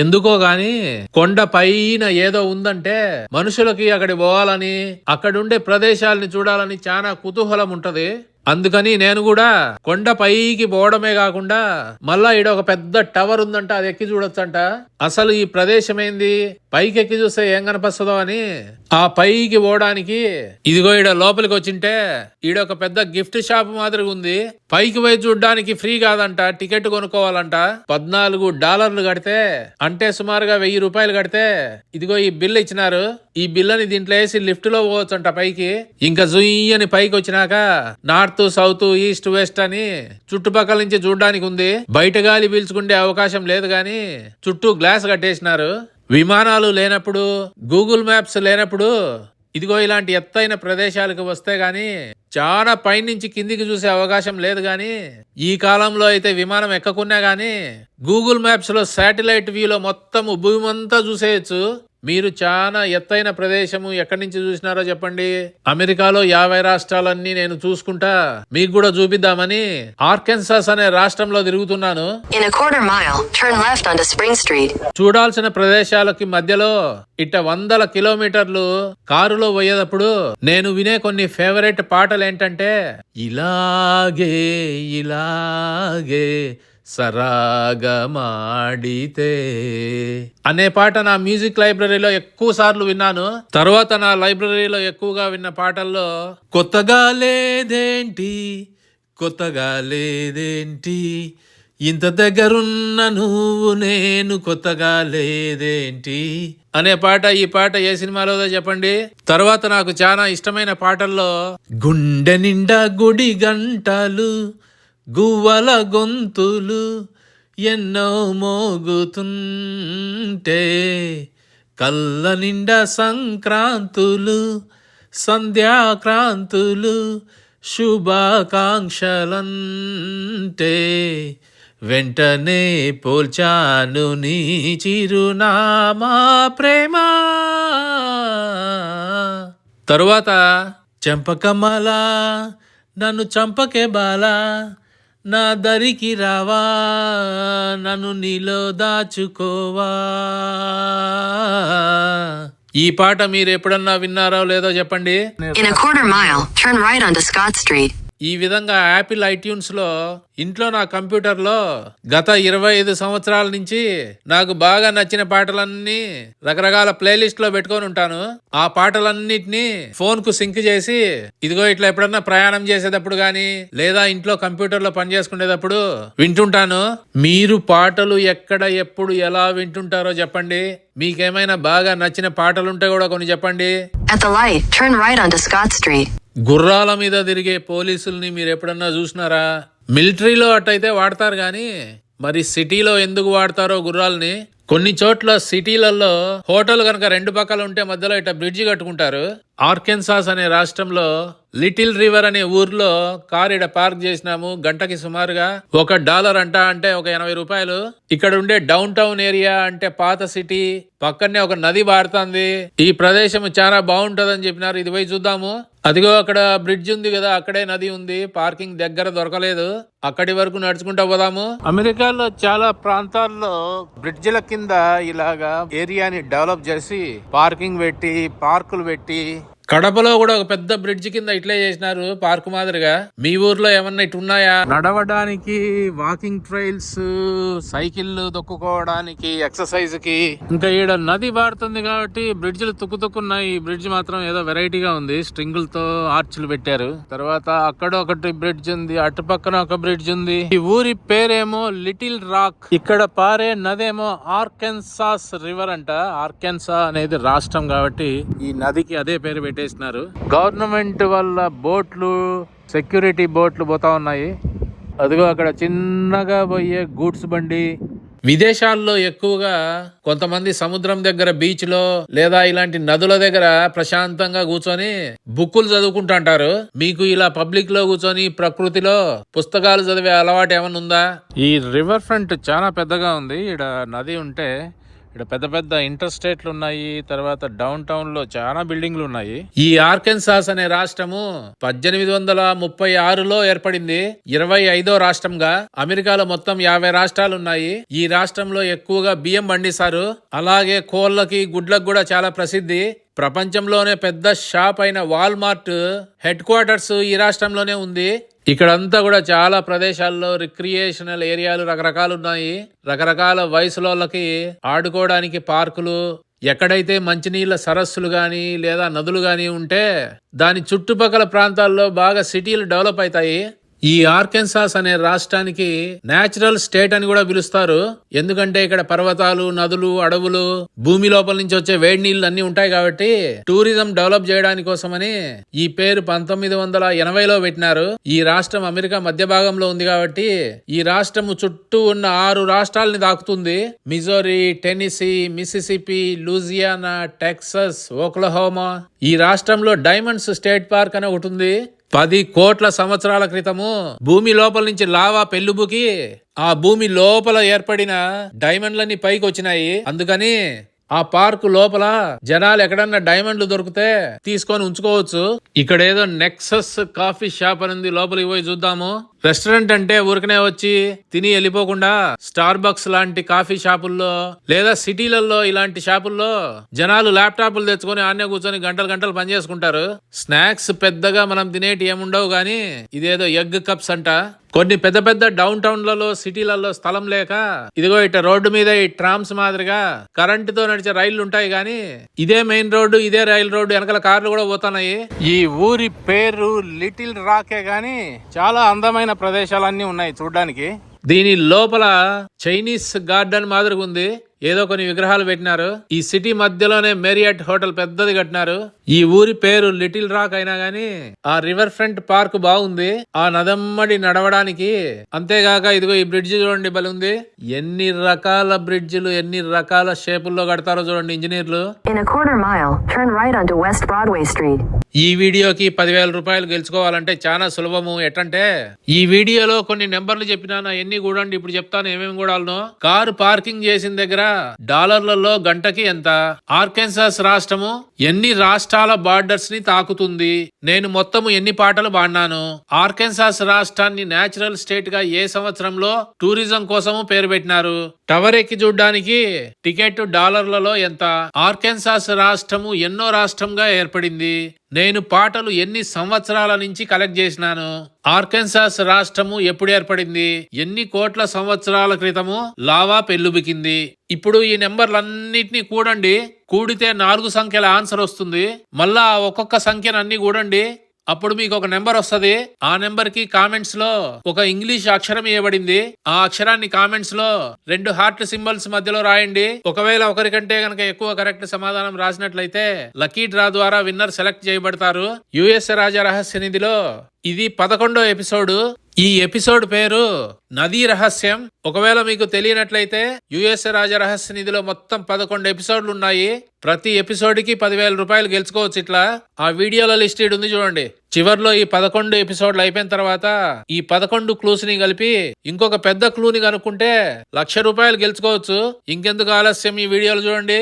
ఎందుకో గాని కొండ పైన ఏదో ఉందంటే మనుషులకి అక్కడ పోవాలని అక్కడుండే ప్రదేశాలని చూడాలని చాలా కుతూహలం ఉంటది. అందుకని నేను కూడా కొండ పైకి పోవడమే కాకుండా మళ్ళా ఈడ ఒక పెద్ద టవర్ ఉందంట అది ఎక్కి చూడొచ్చంట. అసలు ఈ ప్రదేశం ఏంది? పైకి ఎక్కి చూస్తే ఏం కనిపిస్తుందో అని ఆ పైకి పోవడానికి ఇదిగో ఈడ లోపలికి వచ్చింటే ఈడ ఒక పెద్ద గిఫ్ట్ షాప్ మాదిరిగా ఉంది. పైకి పోయి చూడడానికి ఫ్రీ కాదంట టికెట్ కొనుక్కోవాలంట. పద్నాలుగు డాలర్లు కడితే అంటే సుమారుగా వెయ్యి రూపాయలు కడితే ఇదిగో ఈ బిల్ ఇచ్చినారు. ఈ బిల్లని దీంట్లో వేసి లిఫ్ట్లో పోవచ్చంట పైకి. ఇంకా జుయ్యని పైకి వచ్చినాక నార్త్ సౌత్ ఈస్ట్ వెస్ట్ అని చుట్టుపక్కల నుంచి చూడడానికి ఉంది. బయట గాలి పీల్చుకుండే అవకాశం లేదు గాని చుట్టూ గ్లాస్ కట్టేసినారు. విమానాలు లేనప్పుడు గూగుల్ మ్యాప్స్ లేనప్పుడు ఇదిగో ఇలాంటి ఎత్తైన ప్రదేశాలకు వస్తే గాని చాలా పైనుంచి కిందికి చూసే అవకాశం లేదు గాని ఈ కాలంలో అయితే విమానం ఎక్కకున్నా గాని గూగుల్ మ్యాప్స్లో శాటిలైట్ వ్యూలో మొత్తం భూమి అంతా చూసేయచ్చు. మీరు చాలా ఎత్తైన ప్రదేశము ఎక్కడి నుంచి చూసినారో చెప్పండి అమెరికాలో యాభై రాష్ట్రాలన్నీ నేను చూసుకుంటా మీకు కూడా చూపిద్దామని ఆర్కెన్సాస్ అనే రాష్ట్రంలో తిరుగుతున్నాను. చూడాల్సిన ప్రదేశాలకి మధ్యలో ఇట్ట వందల కిలోమీటర్లు కారులో పోయేటప్పుడు నేను వినే కొన్ని ఫేవరెట్ పాటలు ఏంటంటే ఇలాగే ఇలాగే సరాగమాడితే. అనే పాట నా మ్యూజిక్ లైబ్రరీలో ఎక్కువ సార్లు విన్నాను. తర్వాత నా లైబ్రరీలో ఎక్కువగా విన్న పాటల్లో కొత్తగా లేదేంటి కొత్తగా లేదేంటి ఇంత దగ్గరున్న నువ్వు నేను కొత్తగా లేదేంటి అనే పాట ఈ పాట ఏ సినిమాలోదో చెప్పండి. తర్వాత నాకు చాలా ఇష్టమైన పాటల్లో గుండె నిండా గుడి గంటలు గువ్వల గొంతులు ఎన్నో మోగుతుంటే కళ్ళ నిండా సంక్రాంతులు సంధ్యాక్రాంతులు శుభాకాంక్షలంటే వెంటనే పోల్చాను నీ చిరునామా ప్రేమ. తరువాత చంపకమల నన్ను చంపకే బాలా నా దరికి రావా నన్ను నీలో దాచుకోవా ఈ పాట మీరు ఎప్పుడన్నా విన్నారో లేదో చెప్పండి In a quarter mile, turn right onto Scott Street. ఈ విధంగా యాపిల్ ఐట్యూన్స్లో ఇంట్లో నా కంప్యూటర్లో గత ఇరవై ఐదు సంవత్సరాల నుంచి నాకు బాగా నచ్చిన పాటలన్నీ రకరకాల ప్లేలిస్ట్లో పెట్టుకొని ఉంటాను. ఆ పాటలన్నిటిని ఫోన్కు సింక్ చేసి ఇదిగో ఇట్లా ఎప్పుడన్నా ప్రయాణం చేసేటప్పుడు కానీ లేదా ఇంట్లో కంప్యూటర్లో పని చేసుకునేటప్పుడు వింటుంటాను. మీరు పాటలు ఎక్కడ ఎప్పుడు ఎలా వింటుంటారో చెప్పండి. మీకేమైనా బాగా నచ్చిన పాటలుంటే కూడా కొన్ని చెప్పండి. At the light, turn right onto Scott Street. గుర్రాల మీద తిరిగే పోలీసుల్ని మీరు ఎప్పుడన్నా చూసినారా? మిలిటరీలో అట్టయితే వాడతారు కానీ మరి సిటీలో ఎందుకు వాడతారో గుర్రాలని? కొన్ని చోట్ల సిటీలలో హోటల్ కనుక రెండు పక్కల ఉంటే మధ్యలో ఇట్లా బ్రిడ్జి కట్టుకుంటారు. ఆర్కెన్సాస్ అనే రాష్ట్రంలో లిటిల్ రివర్ అనే ఊర్లో కార్ ఇడ పార్క్ చేసినాము గంటకి సుమారుగా. ఒక డాలర్ అంట అంటే ఒక ఎనభై రూపాయలు. ఇక్కడ ఉండే డౌన్ టౌన్ ఏరియా అంటే పాత సిటీ పక్కనే ఒక నది పారుతుంది ఈ ప్రదేశం చాలా బాగుంటదని చెప్పినారు. ఇది పోయి చూద్దాము. అదిగో అక్కడ బ్రిడ్జ్ ఉంది కదా అక్కడే నది ఉంది. పార్కింగ్ దగ్గర దొరకలేదు. అక్కడి వరకు నడుచుకుంటా పోదాము. అమెరికాలో చాలా ప్రాంతాల్లో బ్రిడ్జిల కింద ఇలాగా ఏరియాని డెవలప్ చేసి పార్కింగ్ పెట్టి పార్కులు పెట్టి కడపలో కూడా ఒక పెద్ద బ్రిడ్జ్ కింద ఇట్లే చేసినారు పార్క్ మాదిరిగా. మీ ఊర్లో ఏమన్నా ఇటు ఉన్నాయా నడవడానికి వాకింగ్ ట్రైల్స్ సైకిల్ తొక్కుకోవడానికి ఎక్సర్సైజ్కి. ఇంకా ఈడ నది పారుతుంది కాబట్టి బ్రిడ్జ్లు తుక్కు తుక్కున్నాయి. ఈ బ్రిడ్జ్ మాత్రం ఏదో వెరైటీగా ఉంది. స్ట్రింగులతో ఆర్చ్లు పెట్టారు. తర్వాత అక్కడ ఒకటి బ్రిడ్జ్ ఉంది. అటు పక్కన ఒక బ్రిడ్జ్ ఉంది. ఈ ఊరి పేరేమో లిటిల్ రాక్. ఇక్కడ పారే నదేమో ఆర్కెన్సాస్ రివర్ అంట. ఆర్కెన్సా అనేది రాష్ట్రం కాబట్టి ఈ నదికి అదే పేరు పెట్టేసినారు గవర్నమెంట్ వల్ల బోట్లు సెక్యూరిటీ బోట్లు పోతా ఉన్నాయి. అదిగో అక్కడ చిన్నగా పోయే గూడ్స్ బండి. విదేశాల్లో ఎక్కువగా కొంతమంది సముద్రం దగ్గర బీచ్లో లేదా ఇలాంటి నదుల దగ్గర ప్రశాంతంగా కూర్చొని బుక్కులు చదువుకుంటుంటారు మీకు ఇలా పబ్లిక్లో కూర్చొని ప్రకృతిలో పుస్తకాలు చదివే అలవాటు ఏమైనా ఉందా? ఈ రివర్ ఫ్రంట్ చాలా పెద్దగా ఉంది. ఇక్కడ నది ఉంటే ఇక్కడ పెద్ద పెద్ద ఇంటర్స్టేట్లు ఉన్నాయి తర్వాత డౌన్ టౌన్లో చాలా బిల్డింగ్లు ఉన్నాయి. ఈ ఆర్కెన్సాస్ అనే రాష్ట్రము పద్దెనిమిది వందల ముప్పై ఆరులో ఏర్పడింది. ఇరవై ఐదో రాష్ట్రంగా అమెరికాలో మొత్తం యాభై రాష్ట్రాలు ఉన్నాయి. ఈ రాష్ట్రంలో ఎక్కువగా బియ్యం పండిస్తారు. అలాగే కోళ్ళకి గుడ్లకు కూడా చాలా ప్రసిద్ధి. ప్రపంచంలోనే పెద్ద షాప్ అయిన వాల్మార్ట్ హెడ్ క్వార్టర్స్ ఈ రాష్ట్రంలోనే ఉంది. ఇక్కడంతా కూడా చాలా ప్రదేశాల్లో రిక్రియేషనల్ ఏరియాలు రకరకాలు ఉన్నాయి. రకరకాల వయసులోళ్ళకి ఆడుకోవడానికి పార్కులు ఎక్కడైతే మంచినీళ్ళ సరస్సులు కానీ లేదా నదులు కానీ ఉంటే దాని చుట్టుపక్కల ప్రాంతాల్లో బాగా సిటీలు డెవలప్ అవుతాయి. ఈ ఆర్కెన్సాస్ అనే రాష్ట్రానికి నేచురల్ స్టేట్ అని కూడా పిలుస్తారు. ఎందుకంటే ఇక్కడ పర్వతాలు నదులు అడవులు భూమి లోపల నుంచి వచ్చే వేడి నీళ్ళు అన్ని ఉంటాయి కాబట్టి టూరిజం డెవలప్ చేయడానికి కోసమని ఈ పేరు పంతొమ్మిది వందల ఎనభైలో పెట్టినారు. ఈ రాష్ట్రం అమెరికా మధ్య భాగంలో ఉంది కాబట్టి ఈ రాష్ట్రము చుట్టూ ఉన్న ఆరు రాష్ట్రాలని దాకుతుంది. Missouri Tennessee Mississippi Louisiana Texas Oklahoma. ఈ రాష్ట్రంలో డైమండ్స్ స్టేట్ పార్క్ అని ఒకటి ఉంది. పది కోట్ల సంవత్సరాల క్రితము భూమి లోపల నుంచి లావా పెళ్ళుబుకి ఆ భూమి లోపల ఏర్పడిన డైమండ్లన్నీ పైకి వచ్చినాయి అందుకని ఆ పార్క్ లోపల జనాలు ఎక్కడన్నా డైమండ్లు దొరికితే తీసుకొని ఉంచుకోవచ్చు. ఇక్కడ ఏదో నెక్సస్ కాఫీ షాప్ అని ఉంది. లోపలికి పోయి చూద్దాము. రెస్టారెంట్ అంటే ఊరికనే వచ్చి తిని వెళ్ళిపోకుండా స్టార్ బక్స్ లాంటి కాఫీ షాపుల్లో లేదా సిటీలలో ఇలాంటి షాపుల్లో జనాలు ల్యాప్టాప్లు తెచ్చుకొని ఆన్నే కూర్చొని గంటలు గంటలు పని చేసుకుంటారు. స్నాక్స్ పెద్దగా మనం తినేటి ఏముండవు గానీ ఇదేదో ఎగ్ కప్స్ అంట. కొన్ని పెద్ద పెద్ద డౌన్ టౌన్లలో సిటీలలో స్థలం లేక ఇదిగో ఇట రోడ్డు మీద ఈ ట్రామ్స్ మాదిరిగా కరెంటుతో నడిచే రైళ్ళు ఉంటాయి గాని ఇదే మెయిన్ రోడ్డు ఇదే రైలు రోడ్డు వెనకాల కార్లు కూడా పోతున్నాయి. ఈ ఊరి పేరు లిటిల్ రాకే గాని చాలా అందమైన ప్రదేశాలన్నీ ఉన్నాయి చూడడానికి. దీని లోపల చైనీస్ గార్డెన్ మాదిరిగా ఉంది ఏదో కొన్ని విగ్రహాలు పెట్టినారు. ఈ సిటీ మధ్యలోనే మేరియట్ హోటల్ పెద్దది కట్టినారు. ఈ ఊరి పేరు లిటిల్ రాక్ అయినా గానీ ఆ రివర్ ఫ్రంట్ పార్క్ బాగుంది. ఆ నదమ్మడి నడవడానికి. అంతేగాక ఇదిగో ఈ బ్రిడ్జ్ చూడండి బలి ఉంది ఎన్ని రకాల బ్రిడ్జిలు ఎన్ని రకాల షేపుల్లో కడతారో చూడండి ఇంజనీర్లు. ఈ వీడియోకి పదివేల రూపాయలు గెలుచుకోవాలంటే చాలా సులభము. ఎట్టంటే ఈ వీడియోలో కొన్ని నెంబర్లు చెప్పినాను. ఎన్ని కూడండి ఇప్పుడు చెప్తాను ఏమేమి కూడాలను కారు పార్కింగ్ చేసిన దగ్గర డాలర్లలో గంటకి ఎంత? ఆర్కెన్సాస్ రాష్ట్రము ఎన్ని రాష్ట్రాల బార్డర్స్ని తాకుతుంది? నేను మొత్తము ఎన్ని పాటలు పాడినాను ఆర్కెన్సాస్ రాష్ట్రాన్ని నేచురల్ స్టేట్గా ఏ సంవత్సరంలో టూరిజం కోసము పేరు పెట్టినారు? టవర్ ఎక్కి చూడడానికి టికెట్ డాలర్లలో ఎంత? ఆర్కెన్సాస్ రాష్ట్రము ఎన్నో రాష్ట్రంగా ఏర్పడింది. నేను పాటలు ఎన్ని సంవత్సరాల నుంచి కలెక్ట్ చేసినాను? ఆర్కెన్సాస్ రాష్ట్రము ఎప్పుడు ఏర్పడింది? ఎన్ని కోట్ల సంవత్సరాల క్రితము లావా పెళ్ళుబికింది? ఇప్పుడు ఈ నెంబర్లన్నిటినీ కూడండి. కూడితే నాలుగు సంఖ్యల ఆన్సర్ వస్తుంది. మళ్ళా ఆ ఒక్కొక్క సంఖ్యను అన్ని కూడండి. అప్పుడు మీకు ఒక నెంబర్ వస్తుంది. ఆ నెంబర్కి కామెంట్స్లో ఒక ఇంగ్లీష్ అక్షరం ఇవ్వబడింది ఆ అక్షరాన్ని కామెంట్స్లో రెండు హార్ట్ సింబల్స్ మధ్యలో రాయండి. ఒకవేళ ఒకరికంటే గనక ఎక్కువ కరెక్ట్ సమాధానం రాసినట్లయితే లక్కీ డ్రా ద్వారా విన్నర్ సెలెక్ట్ చేయబడతారు. యుఎస్ రాజా రహస్య నిధిలో ఇది పదకొండో ఎపిసోడ్. ఈ ఎపిసోడ్ పేరు నదీ రహస్యం. ఒకవేళ మీకు తెలియనట్లయితే యుఎస్ రాజ రహస్య నిధిలో మొత్తం పదకొండు ఎపిసోడ్లు ఉన్నాయి. ప్రతి ఎపిసోడ్కి పదివేల రూపాయలు గెలుచుకోవచ్చు ఇట్లా. ఆ వీడియోల లిస్ట్ ఉంది చూడండి. చివర్లో ఈ పదకొండు ఎపిసోడ్లు అయిపోయిన తర్వాత ఈ పదకొండు క్లూస్ని కలిపి ఇంకొక పెద్ద క్లూని కనుక్కుంటే లక్ష రూపాయలు గెలుచుకోవచ్చు. ఇంకెందుకు ఆలస్యం ఈ వీడియోలు చూడండి.